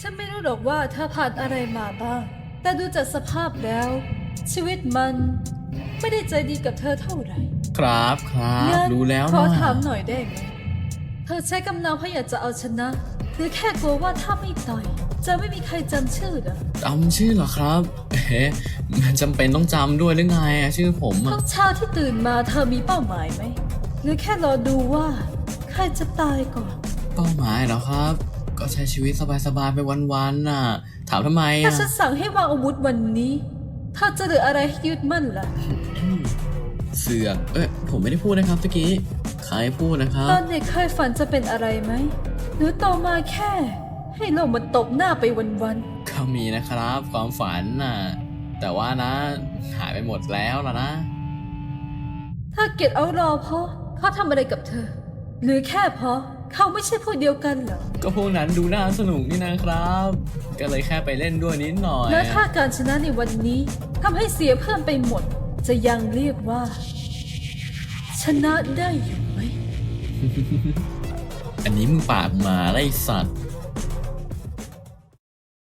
ฉันไม่รู้หรอกว่าเธอผ่านอะไรมาบ้าง แต่ดูจากสภาพแล้ว ชีวิตมันไม่ได้ใจดีกับเธอเท่าไหร่ครับครับงั้นรู้แล้วขอนะถามหน่อยได้ไหมเธอใช้กำลังเพราะอยากจะเอาชนะ หรือแค่กลัวว่าถ้าไม่ต่อย จะไม่มีใครจำชื่อเหรอจำชื่อเหรอครับเอ๊ะมันจำเป็นต้องจำด้วยหรือไงอะชื่อผมทุอะกเช้าที่ตื่นมาเธอมีเป้าหมายไหม หรือแค่รอดูว่า ใครจะตายก่อน เป้าหมายเหรอครับ ก็ใช้ชีวิตสบายๆไปวันๆน่ะ ถามทำไมถ้าอะฉันสั่งให้วางอาวุธวันนี้เธอจะเหลืออะไรให้ยึดมั่นล่ะ เสือกเอ้ย ผมไม่ได้พูดนะครับตะกี้ ใครพูดนะครับตอนเด็กเคยฝันจะเป็นอะไรไหม หรือโตมาแค่ ให้โลกมันตบหน้าไปวันก็มีนะครับ ความฝันน่ะ แต่ว่านะ หายไปหมดแล้วล่ะนะ ๆ ถ้าเกลียดเอารอเพราะเขาทำอะไรกับเธอ หรือแค่เพราะ เขาไม่ใช่พวกเดียวกันเหรอ ก็พวกนั้นดูน่าสนุกนี่นะครับ ก็เลยแค่ไปเล่นด้วยนิดหน่อย แล้วถ้าการชนะในวันนี้ทำให้เสียเพิ่มไปหมด จะยังเรียกว่า ชนะได้อยู่ไหม อันนี้มึงปากหมาไล่สัตว์